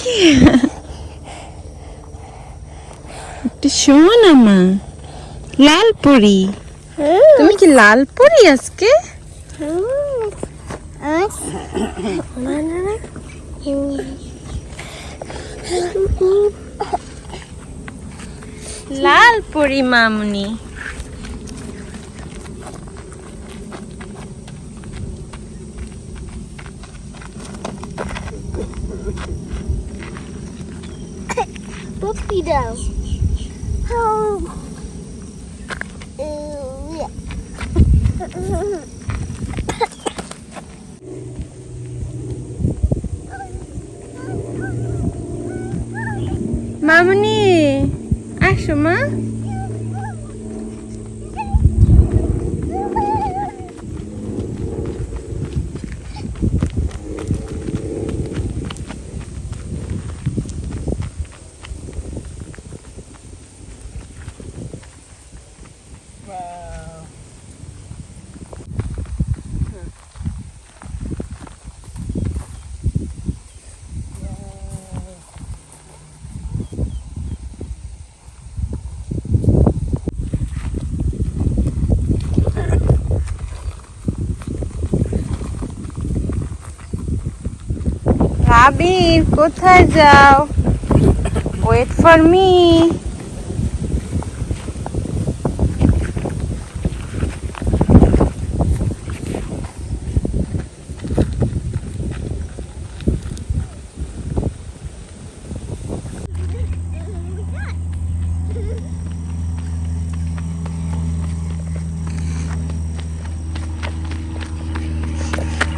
কি একটু শোন আমা। লাল পরি তুমি কি লাল পরি আজকে? লাল পরি মামনি। Puppy dough. Oh. Ooh, yeah. মামনি আসো মা আবির কোথায় যাও wait for me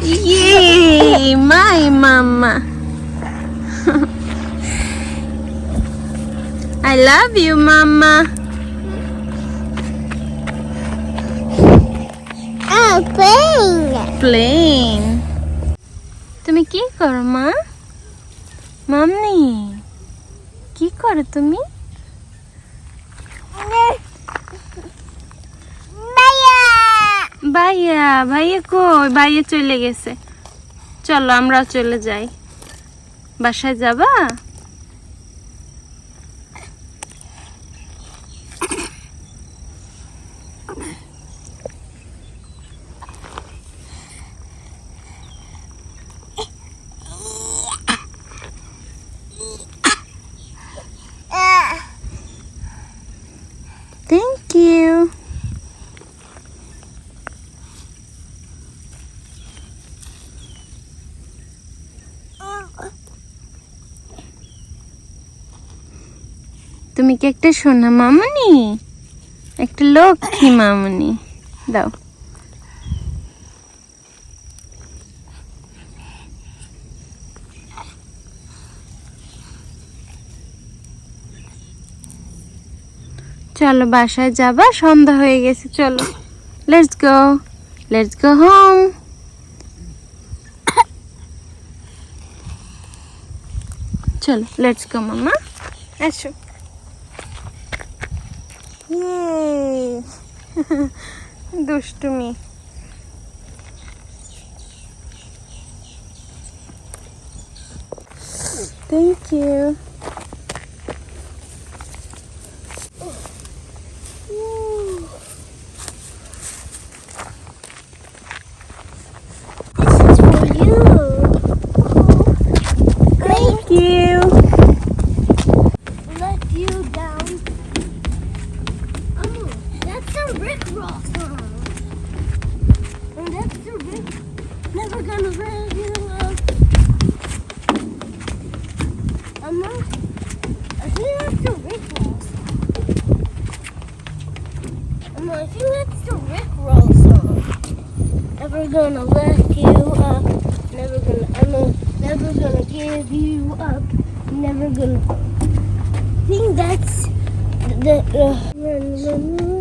Yay! My mama. I love you, mama. Oh, playing. Plane. তুমি কি করো মা মামনি কি করো তুমি. ভাইয়া ভাইয়া কই ভাইয়া চলে গেছে চলো আমরা চলে যাই বাসায় যাবা তুমি কি একটা সোনা মামনি? একটা লক্ষ্মী মামনি। দাও। চলো বাসায় যাবা, সন্ধ্যা হয়ে গেছে, চলো। Let's go let's go home চলো লেটস গো মামা। আসো। Yay! দুষ্টুমি thank you Rick Roll song. And that's the Rick. Never gonna let you up. Emma, I think that's the Rick song. Emma, I think that's the Rick Roll song. Never gonna let you up. Never gonna, Emma, never gonna give you up. Never gonna. I think that's the. Uh.